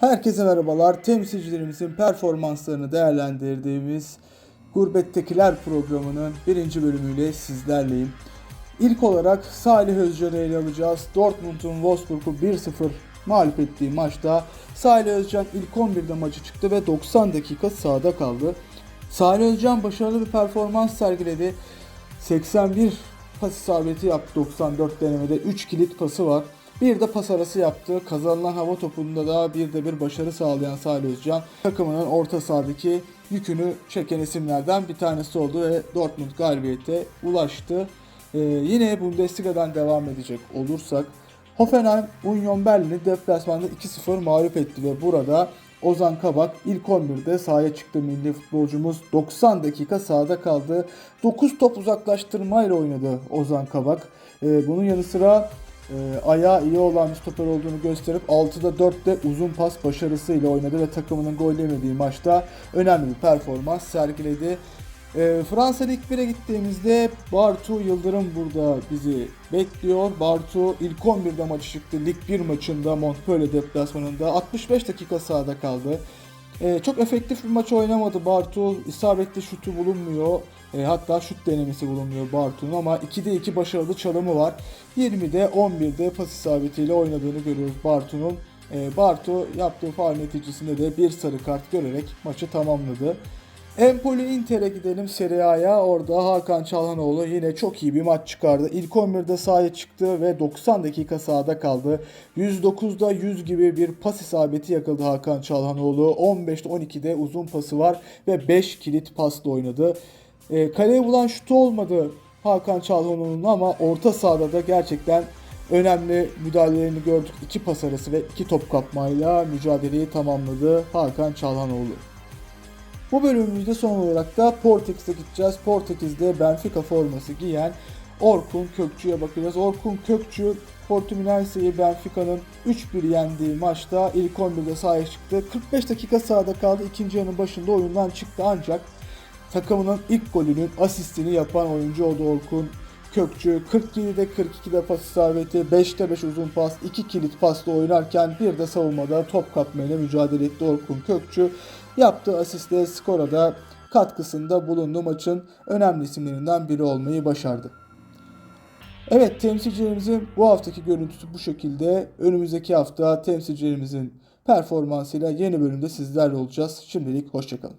Herkese merhabalar. Temsilcilerimizin performanslarını değerlendirdiğimiz Gurbettekiler programının birinci bölümüyle sizlerleyim. İlk olarak Salih Özcan'ı ele alacağız. Dortmund'un Wolfsburg'u 1-0 mağlup ettiği maçta Salih Özcan ilk 11'de maçı çıktı ve 90 dakika sahada kaldı. Salih Özcan başarılı bir performans sergiledi. 81 pas isabeti yaptı 94 denemede 3 kilit pası var. Bir de pas arası yaptı. Kazanılan hava topunda da bir de bir başarı sağlayan Salih Özcan takımının orta sahadaki yükünü çeken isimlerden bir tanesi oldu ve Dortmund galibiyete ulaştı. Ee, yine Bundesliga'dan devam edecek olursak Hoffenheim Union Berlin'i deplasmanda 2-0 mağlup etti ve burada Ozan Kabak ilk 11'de sahaya çıktı milli futbolcumuz. 90 dakika sahada kaldı. 9 top uzaklaştırmayla oynadı Ozan Kabak. Ee, bunun yanı sıra e, ayağı iyi olan bir stoper olduğunu gösterip 6'da 4'te uzun pas başarısıyla oynadı ve takımının gol yemediği maçta önemli bir performans sergiledi. E, Fransa Lig 1'e gittiğimizde Bartu Yıldırım burada bizi bekliyor. Bartu ilk 11'de maçı çıktı. Lig 1 maçında Montpellier deplasmanında 65 dakika sahada kaldı. E, çok efektif bir maç oynamadı Bartu. İsabetli şutu bulunmuyor. E, hatta şut denemesi bulunmuyor Bartu'nun ama 2'de 2 başarılı çalımı var. 20'de 11'de pas isabetiyle oynadığını görüyoruz Bartu'nun. E, Bartu yaptığı faul neticesinde de bir sarı kart görerek maçı tamamladı. Empoli Inter'e gidelim Serie A'ya. Orada Hakan Çalhanoğlu yine çok iyi bir maç çıkardı. İlk 11'de sahaya çıktı ve 90 dakika sahada kaldı. 109'da 100 gibi bir pas isabeti yakaladı Hakan Çalhanoğlu. 15'te 12'de uzun pası var ve 5 kilit pasla oynadı. E, kaleye bulan şutu olmadı Hakan Çalhanoğlu'nun ama orta sahada da gerçekten önemli müdahalelerini gördük. İki pas arası ve iki top kapmayla mücadeleyi tamamladı Hakan Çalhanoğlu. Bu bölümümüzde son olarak da Portekiz'e gideceğiz. Portekiz'de Benfica forması giyen Orkun Kökçü'ye bakacağız. Orkun Kökçü Portimonense'yi Benfica'nın 3-1 yendiği maçta ilk 11'de sahaya çıktı. 45 dakika sahada kaldı. İkinci yarının başında oyundan çıktı ancak takımının ilk golünün asistini yapan oyuncu oldu Orkun Kökçü. 47'de 42'de pas isabeti, 5'te 5 uzun pas, 2 kilit pasla oynarken bir de savunmada top kapmayla mücadele etti Orkun Kökçü. Yaptığı asistle skora da katkısında bulundu maçın önemli isimlerinden biri olmayı başardı. Evet temsilcilerimizin bu haftaki görüntüsü bu şekilde. Önümüzdeki hafta temsilcilerimizin performansıyla yeni bölümde sizlerle olacağız. Şimdilik hoşçakalın.